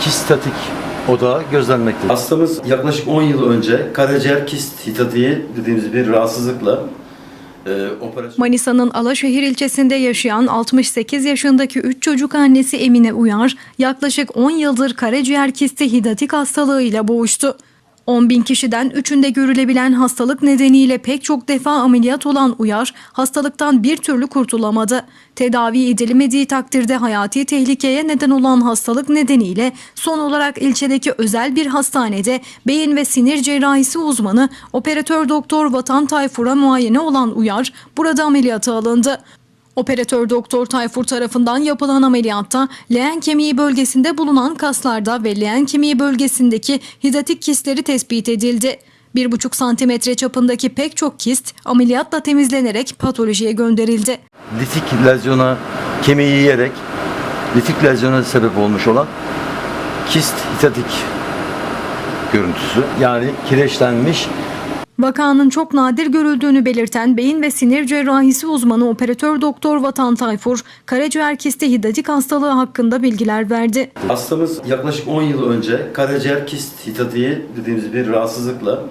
kistatik odağı gözlenmektedir. Hastamız yaklaşık 10 yıl önce karaciğer kist hitatiği dediğimiz bir rahatsızlıkla e, operasyon Manisa'nın Alaşehir ilçesinde yaşayan 68 yaşındaki 3 çocuk annesi Emine Uyar, yaklaşık 10 yıldır karaciğer kisti hidatik hastalığıyla boğuştu. 10 bin kişiden 3'ünde görülebilen hastalık nedeniyle pek çok defa ameliyat olan Uyar, hastalıktan bir türlü kurtulamadı. Tedavi edilemediği takdirde hayati tehlikeye neden olan hastalık nedeniyle son olarak ilçedeki özel bir hastanede beyin ve sinir cerrahisi uzmanı operatör doktor Vatan Tayfur'a muayene olan Uyar burada ameliyata alındı. Operatör doktor Tayfur tarafından yapılan ameliyatta leğen kemiği bölgesinde bulunan kaslarda ve leğen kemiği bölgesindeki hidatik kistleri tespit edildi. 1,5 santimetre çapındaki pek çok kist ameliyatla temizlenerek patolojiye gönderildi. litik lezyona kemiği yiyerek litik lezyona sebep olmuş olan kist hitatik görüntüsü. Yani kireçlenmiş Vakanın çok nadir görüldüğünü belirten beyin ve sinir cerrahisi uzmanı operatör doktor Vatan Tayfur, karaciğer kisti hidatik hastalığı hakkında bilgiler verdi. Hastamız yaklaşık 10 yıl önce karaciğer kist hitatiği dediğimiz bir rahatsızlıkla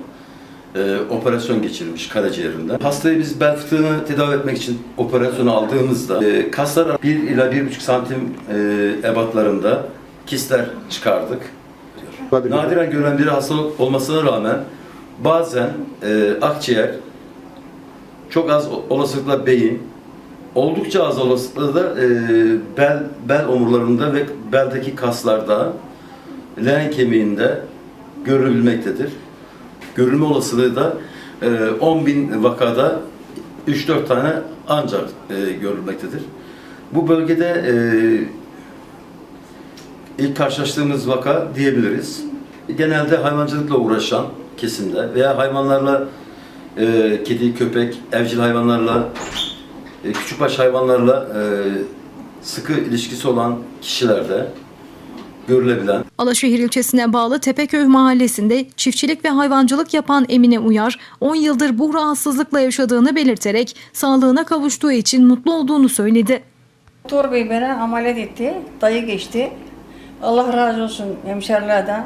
e, operasyon geçirmiş karaciğerinde. Hastayı biz bel fıtığını tedavi etmek için operasyonu aldığımızda e, kaslar 1 ila 1,5 santim e, ebatlarında kistler çıkardık. Nadiren görülen bir hastalık olmasına rağmen bazen e, akciğer, çok az olasılıkla beyin, oldukça az olasılıkla da e, bel, bel omurlarında ve beldeki kaslarda, leğen kemiğinde görülebilmektedir. Görülme olasılığı da e, 10 bin vakada 3-4 tane ancak e, görülmektedir. Bu bölgede e, ilk karşılaştığımız vaka diyebiliriz. Genelde hayvancılıkla uğraşan kesimde veya hayvanlarla e, kedi, köpek, evcil hayvanlarla, e, küçükbaş hayvanlarla e, sıkı ilişkisi olan kişilerde görülebilen Alaşehir ilçesine bağlı Tepeköy mahallesinde çiftçilik ve hayvancılık yapan Emine Uyar, 10 yıldır bu rahatsızlıkla yaşadığını belirterek sağlığına kavuştuğu için mutlu olduğunu söyledi. Doktor bey beni ameliyat etti. Dayı geçti. Allah razı olsun hemşerilerden.